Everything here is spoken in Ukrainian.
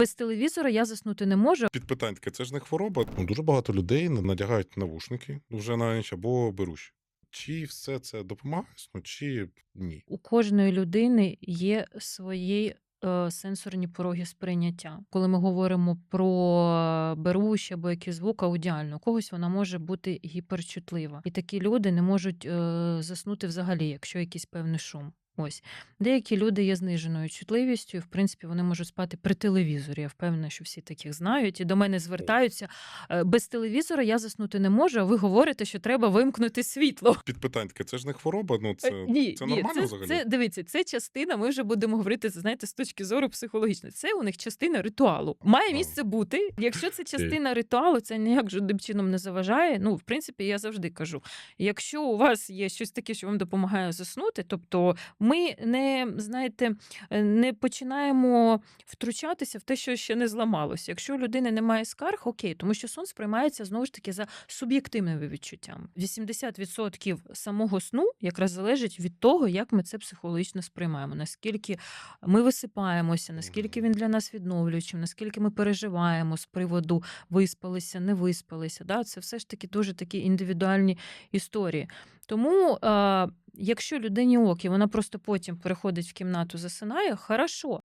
Без телевізора я заснути не можу. Під питань таке, це ж не хвороба. Ну, дуже багато людей надягають навушники вже на ніч або беруть. Чи все це допомагає чи ні? У кожної людини є свої е, сенсорні пороги сприйняття. Коли ми говоримо про берущі або якийсь звук аудіально, у когось вона може бути гіперчутлива. І такі люди не можуть е, заснути взагалі, якщо якийсь певний шум. Ось деякі люди є зниженою чутливістю, в принципі вони можуть спати при телевізорі. Я впевнена, що всі таких знають і до мене звертаються. «Е, Без телевізора я заснути не можу. А ви говорите, що треба вимкнути світло. Під питань це ж не хвороба. Ну Е, це, ні, це ні, нормально це, взагалі. Це дивіться, це частина. Ми вже будемо говорити, знаєте, з точки зору психологічної. Це у них частина ритуалу. Має місце бути. Якщо це частина ритуалу, це ніяк жодним чином не заважає. Ну, в принципі, я завжди кажу: якщо у вас є щось таке, що вам допомагає заснути, тобто ми не знаєте, е, не починаємо втручатися в те, що ще не зламалося. Якщо у людини немає скарг, окей, тому що сон сприймається знову ж таки за суб'єктивними відчуттями. 80% самого сну якраз залежить від того, як ми це психологічно сприймаємо, наскільки ми висипаємося, наскільки він для нас відновлюючим, наскільки ми переживаємо з приводу виспалися, не виспалися. Да? Це все ж таки дуже такі індивідуальні історії. Тому, якщо людині ок, і вона просто потім переходить в кімнату, засинає, хорошо.